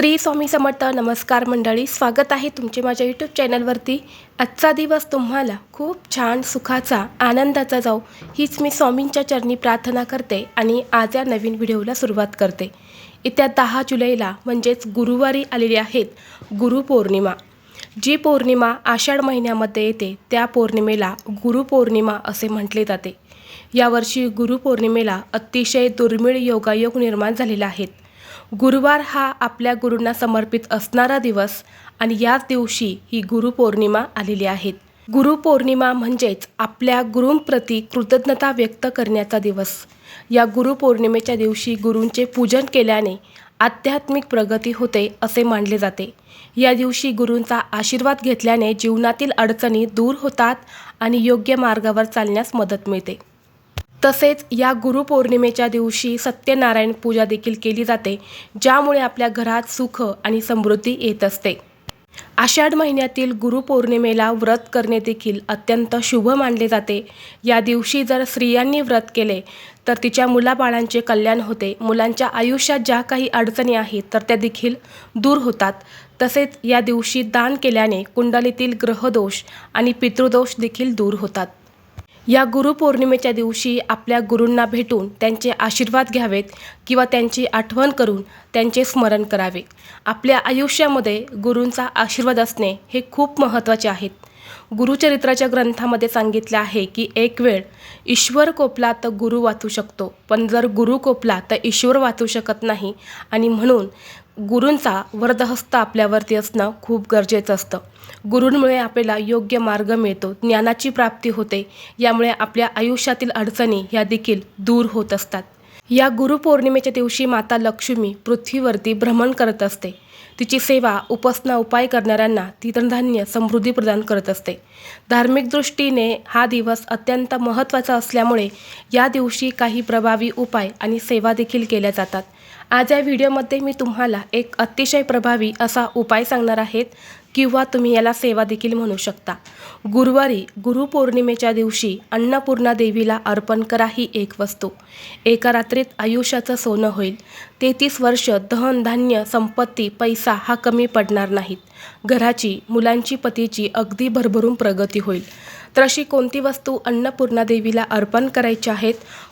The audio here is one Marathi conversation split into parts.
श्री स्वामी समर्थ नमस्कार मंडळी स्वागत आहे तुमचे माझ्या यूट्यूब चॅनलवरती आजचा दिवस तुम्हाला खूप छान सुखाचा आनंदाचा जाऊ हीच मी स्वामींच्या चरणी प्रार्थना करते आणि आज या नवीन व्हिडिओला सुरुवात करते. येत्या दहा जुलैला म्हणजेच गुरुवारी आलेली आहेत गुरुपौर्णिमा जी पौर्णिमा आषाढ महिन्यामध्ये येते त्या पौर्णिमेला गुरुपौर्णिमा असे म्हटले जाते. यावर्षी गुरुपौर्णिमेला अतिशय दुर्मिळ योगायोग निर्माण झालेला आहेत गुरुवार हा आपल्या गुरूंना समर्पित असणारा दिवस आणि याच दिवशी ही गुरुपौर्णिमा आलेली आहे. गुरुपौर्णिमा म्हणजेच आपल्या गुरूंप्रती कृतज्ञता व्यक्त करण्याचा दिवस. या गुरुपौर्णिमेच्या दिवशी गुरूंचे पूजन केल्याने आध्यात्मिक प्रगती होते असे मानले जाते. या दिवशी गुरूंचा आशीर्वाद घेतल्याने जीवनातील अडचणी दूर होतात आणि योग्य मार्गावर चालण्यास मदत मिळते. तसेच या गुरुपौर्णिमेच्या दिवशी सत्यनारायण पूजा देखील केली जाते ज्यामुळे आपल्या घरात सुख आणि समृद्धी येत असते. आषाढ महिन्यातील गुरुपौर्णिमेला व्रत करणे देखील अत्यंत शुभ मानले जाते. या दिवशी जर स्त्रियांनी व्रत केले तर तिच्या मुलाबाळांचे कल्याण होते. मुलांच्या आयुष्यात ज्या काही अडचणी आहेत तर त्या देखील दूर होतात. तसेच या दिवशी दान केल्याने कुंडलीतील ग्रहदोष आणि पितृदोष देखील दूर होतात. या गुरुपौर्णिमेच्या दिवशी आपल्या गुरूंना भेटून त्यांचे आशीर्वाद घ्यावेत किंवा त्यांची आठवण करून त्यांचे स्मरण करावे. आपल्या आयुष्यामध्ये गुरूंचा आशीर्वाद असणे हे खूप महत्त्वाचे आहेत. गुरुचरित्राच्या ग्रंथामध्ये सांगितले आहे की एक वेळ ईश्वर कोपला तर गुरु वाचू शकतो पण जर गुरु कोपला तर ईश्वर वाचू शकत नाही आणि म्हणून गुरूंचा वरदहस्त आपल्यावरती असणं खूप गरजेचं असतं. गुरूंमुळे आपल्याला योग्य मार्ग मिळतो ज्ञानाची प्राप्ती होते यामुळे आपल्या आयुष्यातील अडचणी ह्या देखील दूर होत असतात. या गुरुपौर्णिमेच्या दिवशी माता लक्ष्मी पृथ्वीवरती भ्रमण करत असते. तिची सेवा उपासना उपाय करणाऱ्यांना ती धनधान्य समृद्धी प्रदान करत असते. धार्मिक दृष्टीने हा दिवस अत्यंत महत्त्वाचा असल्यामुळे या दिवशी काही प्रभावी उपाय आणि सेवा देखील केल्या जातात. आज या व्हिडिओमध्ये मी तुम्हाला एक अतिशय प्रभावी असा उपाय सांगणार आहेत किंवा तुम्ही याला सेवा देखील म्हणू शकता. गुरुवारी गुरुपौर्णिमेच्या दिवशी अन्नपूर्णा देवीला अर्पण करा ही एक वस्तू. एका रात्रीत आयुष्याचं सोनं होईल. तेहतीस वर्ष धनधान्य संपत्ती पैसा हा कमी पडणार नाहीत. घराची मुलांची पतीची अगदी भरभरून प्रगती होईल. तर अशी कोणती वस्तू अन्नपूर्णा देवीला अर्पण करायची आहेत?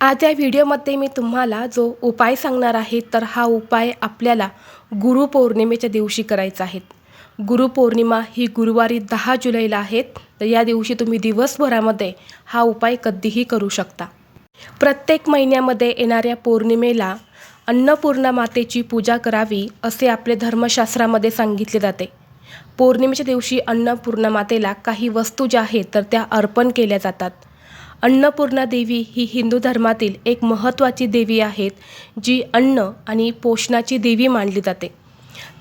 आज या व्हिडिओमध्ये मी तुम्हाला जो उपाय सांगणार आहे तर हा उपाय आपल्याला गुरुपौर्णिमेच्या दिवशी करायचा आहे. गुरुपौर्णिमा ही गुरुवारी दहा जुलैला आहेत तर या दिवशी तुम्ही दिवसभरामध्ये हा उपाय कधीही करू शकता. प्रत्येक महिन्यामध्ये येणाऱ्या पौर्णिमेला अन्नपूर्णा मातेची पूजा करावी असे आपले धर्मशास्त्रामध्ये सांगितले जाते. पौर्णिमेच्या दिवशी अन्नपूर्णा मातेला काही वस्तू ज्या आहेत तर त्या अर्पण केल्या जातात. अन्नपूर्णा देवी ही हिंदू धर्मातील एक महत्त्वाची देवी आहेत जी अन्न आणि पोषणाची देवी मानली जाते.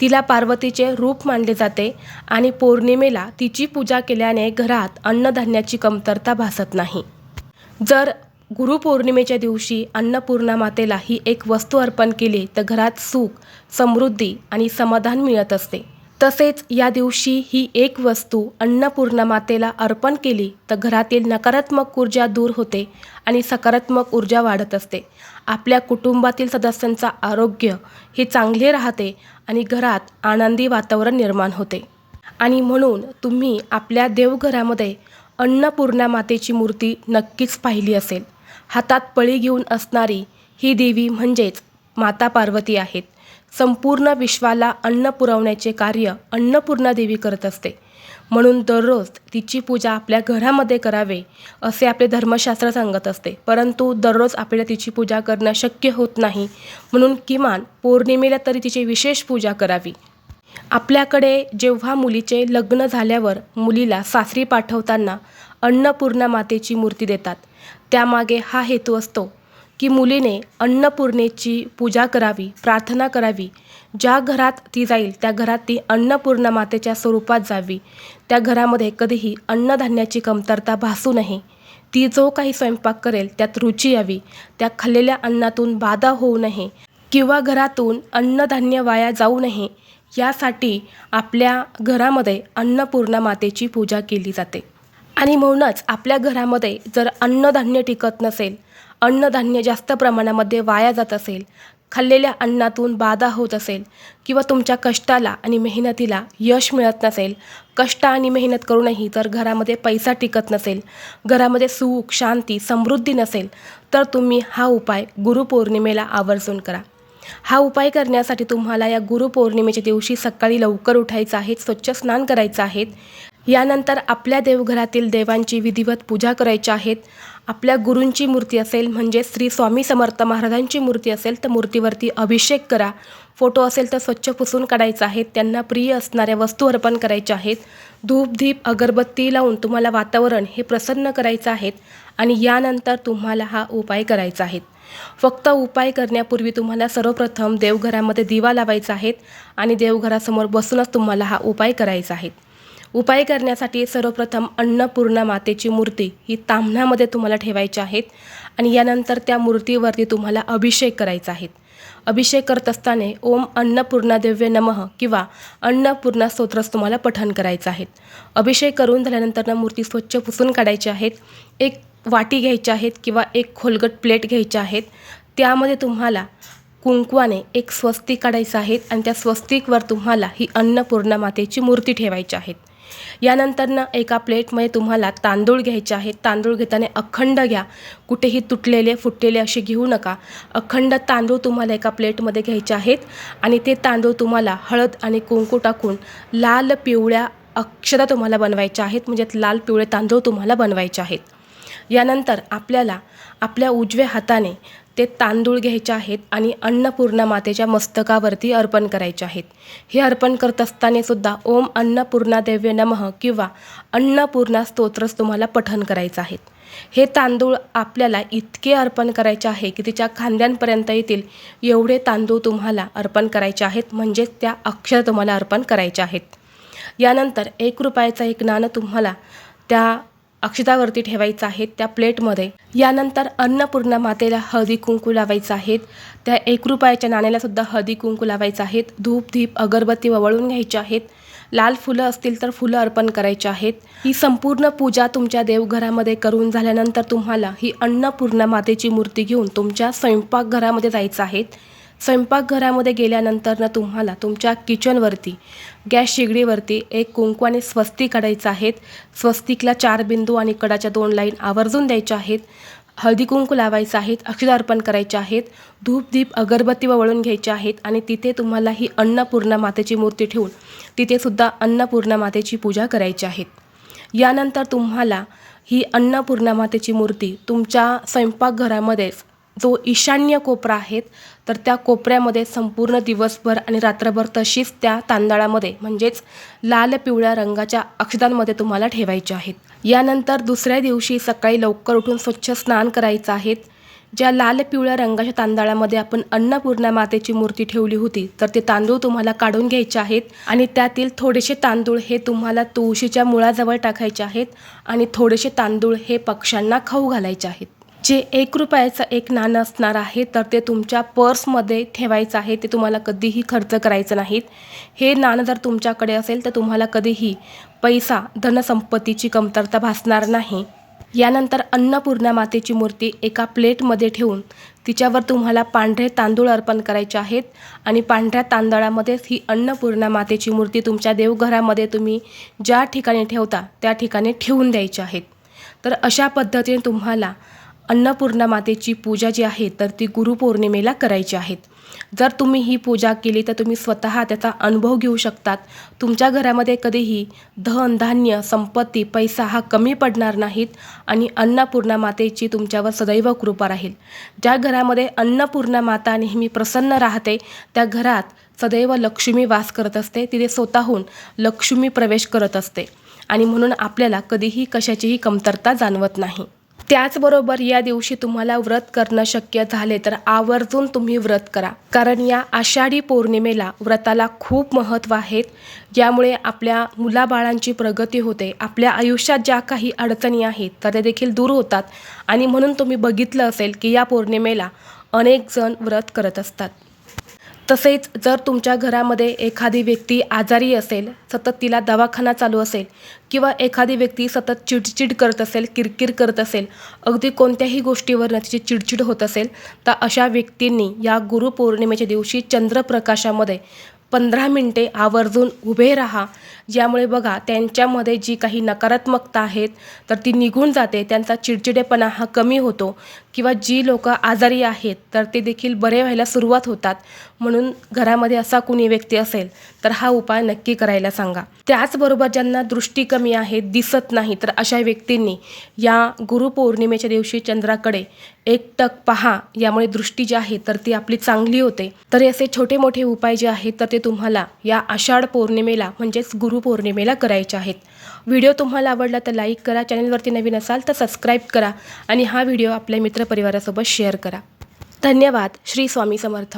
तिला पार्वतीचे रूप मानले जाते आणि पौर्णिमेला तिची पूजा केल्याने घरात अन्नधान्याची कमतरता भासत नाही. जर गुरुपौर्णिमेच्या दिवशी अन्नपूर्णा मातेला ही एक वस्तू अर्पण केली तर घरात सुख समृद्धी आणि समाधान मिळत असते. तसेच या दिवशी ही एक वस्तू अन्नपूर्णा मातेला अर्पण केली तर घरातील नकारात्मक ऊर्जा दूर होते आणि सकारात्मक ऊर्जा वाढत असते. आपल्या कुटुंबातील सदस्यांचा आरोग्य हे चांगले राहते आणि घरात आनंदी वातावरण निर्माण होते. आणि म्हणून तुम्ही आपल्या देवघरामध्ये अन्नपूर्णा मातेची मूर्ती नक्कीच पाहिली असेल. हातात पळी घेऊन असणारी ही देवी म्हणजेच माता पार्वती आहेत. संपूर्ण विश्वाला अन्न पुरवण्याचे कार्य अन्नपूर्णा देवी करत असते. म्हणून दररोज तिची पूजा आपल्या घरामध्ये करावे असे आपले धर्मशास्त्र सांगत असते. परंतु दररोज आपल्याला तिची पूजा करणं शक्य होत नाही. म्हणून किमान पौर्णिमेला तरी तिची विशेष पूजा करावी. आपल्याकडे जेव्हा मुलीचे लग्न झाल्यावर मुलीला सासरी पाठवताना अन्नपूर्णा मातेची मूर्ती देतात. त्यामागे हा हेतू असतो की मुलीने अन्नपूर्णेची पूजा करावी प्रार्थना करावी. ज्या घरात ती जाईल त्या घरात ती अन्नपूर्णा मातेच्या स्वरूपात जावी. त्या घरामध्ये कधीही अन्नधान्याची कमतरता भासू नये. ती जो काही स्वयंपाक करेल त्यात रुची यावी. त्या खाल्लेल्या अन्नातून बाधा होऊ नये किंवा घरातून अन्नधान्य वाया जाऊ नये. यासाठी आपल्या घरामध्ये अन्नपूर्णा मातेची पूजा केली जाते. आणि म्हणूनच आपल्या घरामध्ये जर अन्नधान्य टिकत नसेल अन्नधान्य जास्त प्रमाणामध्ये वाया जात असेल खाल्लेल्या अन्नातून बाधा होत असेल किंवा तुमच्या कष्टाला आणि मेहनतीला यश मिळत नसेल कष्ट आणि मेहनत करूनही जर घरामध्ये पैसा टिकत नसेल घरामध्ये सुख शांती समृद्धी नसेल तर तुम्ही हा उपाय गुरुपौर्णिमेला आवर्जून करा. हा उपाय करण्यासाठी तुम्हाला या गुरुपौर्णिमेच्या दिवशी सकाळी लवकर उठायचं आहे स्वच्छ स्नान करायचं आहे. यानंतर आपल्या देवघरातील देवांची विधिवत पूजा करायची आहेत. आपल्या गुरूंची मूर्ती असेल म्हणजे श्री स्वामी समर्थ महाराजांची मूर्ती असेल तर मूर्तीवरती अभिषेक करा. फोटो असेल तर स्वच्छ पुसून काढायचा आहे त्यांना प्रिय असणाऱ्या वस्तू अर्पण करायच्या आहेत. धूपधीप अगरबत्ती लावून तुम्हाला वातावरण हे प्रसन्न करायचं आहेत आणि यानंतर तुम्हाला हा उपाय करायचा आहे. फक्त उपाय करण्यापूर्वी तुम्हाला सर्वप्रथम देवघरामध्ये दिवा लावायचा आहे आणि देवघरासमोर बसूनच तुम्हाला हा उपाय करायचा आहे. उपाय करण्यासाठी सर्वप्रथम अन्नपूर्णा मातेची मूर्ती ही तांबण्यामध्ये तुम्हाला ठेवायची आहेत आणि यानंतर त्या मूर्तीवरती तुम्हाला अभिषेक करायचा आहे. अभिषेक करत असताना ओम अन्नपूर्णा दिव्य नमः किंवा अन्नपूर्णा स्तोत्रच तुम्हाला पठण करायचं आहे. अभिषेक करून झाल्यानंतर ना मूर्ती स्वच्छ पुसून काढायची आहेत. एक वाटी घ्यायच्या आहेत किंवा एक खोलगट प्लेट घ्यायच्या आहेत. त्यामध्ये तुम्हाला कुंकवाने एक स्वस्तिक काढायचं आहेत आणि त्या स्वस्तिकवर तुम्हाला ही अन्नपूर्णा मातेची मूर्ती ठेवायची आहेत यानंतरनं एका प्लेटमध्ये तुम्हाला तांदूळ घ्यायचे आहेत. तांदूळ घेताना अखंड घ्या. कुठेही तुटलेले फुटलेले असे घेऊ नका. अखंड तांदूळ तुम्हाला एका प्लेटमध्ये घ्यायचे आहेत आणि ते तांदूळ तुम्हाला हळद आणि कुंकू टाकून लाल पिवळ्या अक्षता तुम्हाला बनवायच्या आहेत. म्हणजे लाल पिवळे तांदूळ तुम्हाला बनवायचे आहेत. यानंतर आपल्याला आपल्या उजव्या हाताने ते तांदूळ घ्यायचे आहेत आणि अन्नपूर्णा मातेच्या मस्तकावरती अर्पण करायचे आहेत. हे अर्पण करत असताना सुद्धा ओम अन्नपूर्णा देव्य नमः किंवा अन्नपूर्णा स्तोत्रच तुम्हाला पठण करायचं आहे. हे तांदूळ आपल्याला इतके अर्पण करायचे आहे की तिच्या खांद्यांपर्यंत येतील एवढे तांदूळ तुम्हाला अर्पण करायचे आहेत म्हणजेच त्या अक्षर तुम्हाला अर्पण करायचे आहेत. यानंतर एक रुपयाचा एक नाणं तुम्हाला त्या अक्षतावरती ठेवायचं आहे त्या प्लेटमध्ये. यानंतर अन्नपूर्णा मातेला हळदी कुंकू लावायचं आहेत. त्या एक रुपयाच्या नाण्याला सुद्धा हळदी कुंकू लावायचं आहेत. धूप धीप अगरबत्ती ववळून घ्यायच्या आहेत. लाल फुलं असतील तर फुलं अर्पण करायची आहेत. ही संपूर्ण पूजा तुमच्या देवघरामध्ये करून झाल्यानंतर तुम्हाला ही अन्नपूर्णा मातेची मूर्ती घेऊन तुमच्या स्वयंपाकघरामध्ये जायचं आहेत स्वयंपाकघरामध्ये गेल्यानंतर ना तुम्हाला तुमच्या किचनवरती गॅस शेगडीवरती एक कुंकवाने स्वस्तिक काढायचं आहेत. स्वस्तिकला चार बिंदू आणि कडाच्या दोन लाईन आवर्जून द्यायच्या आहेत. हळदी कुंकू लावायचं आहेत अक्षर अर्पण करायचे आहेत. धूप दीप अगरबत्ती वळून घ्यायचे आहेत आणि तिथे तुम्हाला ही अन्नपूर्णा मातेची मूर्ती ठेवून तिथेसुद्धा अन्नपूर्णा मातेची पूजा करायची आहेत. यानंतर तुम्हाला ही अन्नपूर्णा मातेची मूर्ती तुमच्या स्वयंपाकघरामध्येच जो ईशान्य कोपरा आहेत तर त्या कोपऱ्यामध्ये संपूर्ण दिवसभर आणि रात्रभर तशीच त्या तांदळामध्ये म्हणजेच लाल पिवळ्या रंगाच्या अक्षदांमध्ये तुम्हाला ठेवायचे आहेत. यानंतर दुसऱ्या दिवशी सकाळी लवकर उठून स्वच्छ स्नान करायचं आहेत ज्या लाल पिवळ्या रंगाच्या तांदळामध्ये आपण अन्नपूर्णा मातेची मूर्ती ठेवली होती तर ते तांदूळ तुम्हाला काढून घ्यायचे आहेत आणि त्यातील थोडेसे तांदूळ हे तुम्हाला तुळशीच्या मुळाजवळ टाकायचे आहेत आणि थोडेसे तांदूळ हे पक्ष्यांना खाऊ घालायचे आहेत. जे एक रुपयाचं एक नाणं असणार आहे तर ते तुमच्या पर्समध्ये ठेवायचं आहे. ते तुम्हाला कधीही खर्च करायचं नाहीत. हे नाणं जर तुमच्याकडे असेल तर तुम्हाला कधीही पैसा धनसंपत्तीची कमतरता भासणार नाही. यानंतर अन्नपूर्णा मातेची मूर्ती एका प्लेटमध्ये ठेवून तिच्यावर तुम्हाला पांढरे तांदूळ अर्पण करायचे आहेत आणि पांढऱ्या तांदळामध्येच ही अन्नपूर्णा मातेची मूर्ती तुमच्या देवघरामध्ये तुम्ही ज्या ठिकाणी ठेवता त्या ठिकाणी ठेवून द्यायची आहेत. तर अशा पद्धतीने तुम्हाला अन्नपूर्णा मातेची पूजा जी आहे तर ती गुरुपौर्णिमेला करायची आहेत. जर तुम्ही ही पूजा केली तर तुम्ही स्वतः त्याचा अनुभव घेऊ शकतात. तुमच्या घरामध्ये कधीही धन धान्य संपत्ती पैसा हा कमी पडणार नाहीत आणि अन्नपूर्णा मातेची तुमच्यावर सदैव कृपा राहील. ज्या घरामध्ये अन्नपूर्णा माता नेहमी प्रसन्न राहते त्या घरात सदैव लक्ष्मी वास करत असते. तिथे स्वतःहून लक्ष्मी प्रवेश करत असते. आणि म्हणून आपल्याला कधीही कशाचीही कमतरता जाणवत नाही. त्याचबरोबर या दिवशी तुम्हाला व्रत करणं शक्य झाले तर आवर्जून तुम्ही व्रत करा. कारण या आषाढी पौर्णिमेला व्रताला खूप महत्त्व आहे. यामुळे आपल्या मुलाबाळांची प्रगती होते. आपल्या आयुष्यात ज्या काही अडचणी आहेत तर त्या देखील दूर होतात. आणि म्हणून तुम्ही बघितलं असेल की या पौर्णिमेला अनेक जण व्रत करत असतात. तसेच जर तुमच्या घरामध्ये एखादी व्यक्ती आजारी असेल सतत तिला दवाखाना चालू असेल किंवा एखादी व्यक्ती सतत चिडचिड करत असेल किरकिर करत असेल अगदी कोणत्याही गोष्टीवर तिची चिडचिड होत असेल तर अशा व्यक्तींनी या गुरुपौर्णिमेच्या दिवशी चंद्रप्रकाशामध्ये पंधरा मिनटे आवर्जून उभे राहा. ज्यामुळे बघा त्यांच्यामध्ये जी काही नकारात्मकता आहेत तर ती निघून जाते. त्यांचा चिडचिडेपणा हा कमी होतो किंवा जी लोक आजारी आहेत तर ते देखील बरे व्हायला सुरुवात होतात. म्हणून घरामध्ये असा कुणी व्यक्ती असेल तर हा उपाय नक्की करायला सांगा. त्याचबरोबर ज्यांना दृष्टी कमी आहे दिसत नाही तर अशा व्यक्तींनी या गुरुपौर्णिमेच्या दिवशी चंद्राकडे एक टक पहा. यामुळे दृष्टी जी आहे तर ती आपली चांगली होते. तर असे छोटे मोठे उपाय जे आहेत तर ते तुम्हाला या आषाढ पौर्णिमेला म्हणजेच गुरुपौर्णिमेला करायचे आहेत. व्हिडिओ तुम्हाला आवडला तर लाईक करा चॅनलवरती नवीन असाल तर सबस्क्राईब करा आणि हा व्हिडिओ आपल्या मित्रपरिवारासोबत शेअर करा. धन्यवाद. श्री स्वामी समर्थ.